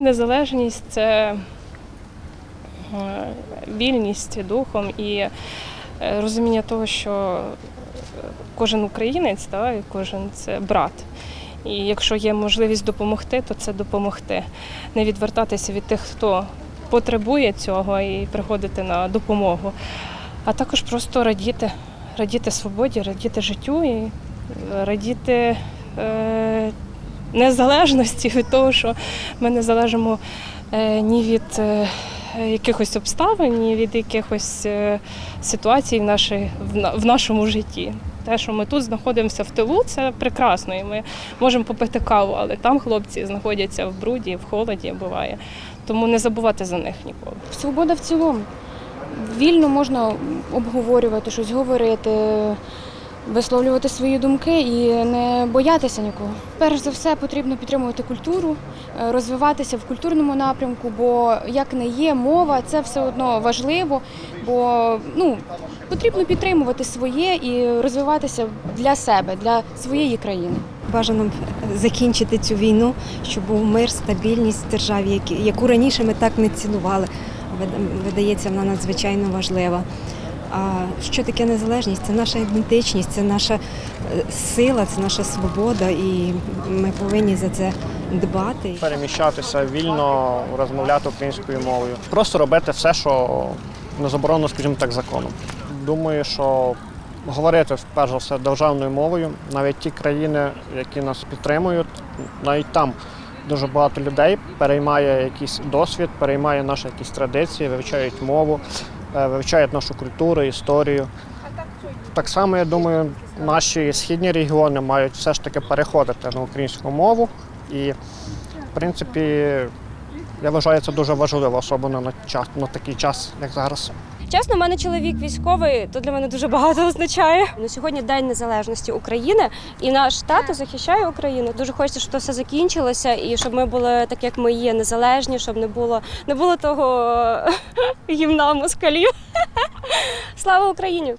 Незалежність це е, вільність духом і е, розуміння того, що кожен українець, та, і кожен це брат. І якщо є можливість допомогти, то це допомогти. Не відвертатися від тих, хто потребує цього, і приходити на допомогу. А також просто радіти, радіти свободі, радіти життю і е, радіти е, незалежності від того, що ми не залежимо е, ні від е, якихось обставин, ні від якихось е, ситуацій в, нашій, в нашому житті. Те, що ми тут знаходимося в тилу, це прекрасно. І ми можемо попити каву, але там хлопці знаходяться в бруді, в холоді буває. Тому не забувати за них ніколи. Свобода в цілому. Вільно можна обговорювати, щось говорити, висловлювати свої думки і не боятися нікого. Перш за все потрібно підтримувати культуру, е, розвиватися в культурному напрямку, бо як не є мова, це все одно важливо, бо ну, потрібно підтримувати своє і розвиватися для себе, для своєї країни. Бажано закінчити цю війну, щоб був мир, стабільність в державі, яку раніше ми так не цінували. Вида- Видається, вона надзвичайно важлива. А що таке незалежність? Це наша ідентичність, це наша е, сила, це наша свобода, і ми повинні за це дбати. переміщатися вільно, розмовляти українською мовою. Просто робити все, що не заборонено, скажімо так, законом. Думаю, що говорити перш за все державною мовою, навіть ті країни, які нас підтримують, навіть там дуже багато людей переймає якийсь досвід, переймає наші якісь традиції, вивчають мову, вивчають нашу культуру, історію. Так само, я думаю, наші східні регіони мають все ж таки переходити на українську мову. І, в принципі, я вважаю це дуже важливо, особливо на час на такий час, як зараз. Чесно, в мене чоловік військовий, то для мене дуже багато означає. На сьогодні День Незалежності України, і наш тато захищає Україну. Дуже хочеться, щоб то все закінчилося, і щоб ми були так, як ми є, незалежні, щоб не було не було того гімна москалів. Слава Україні!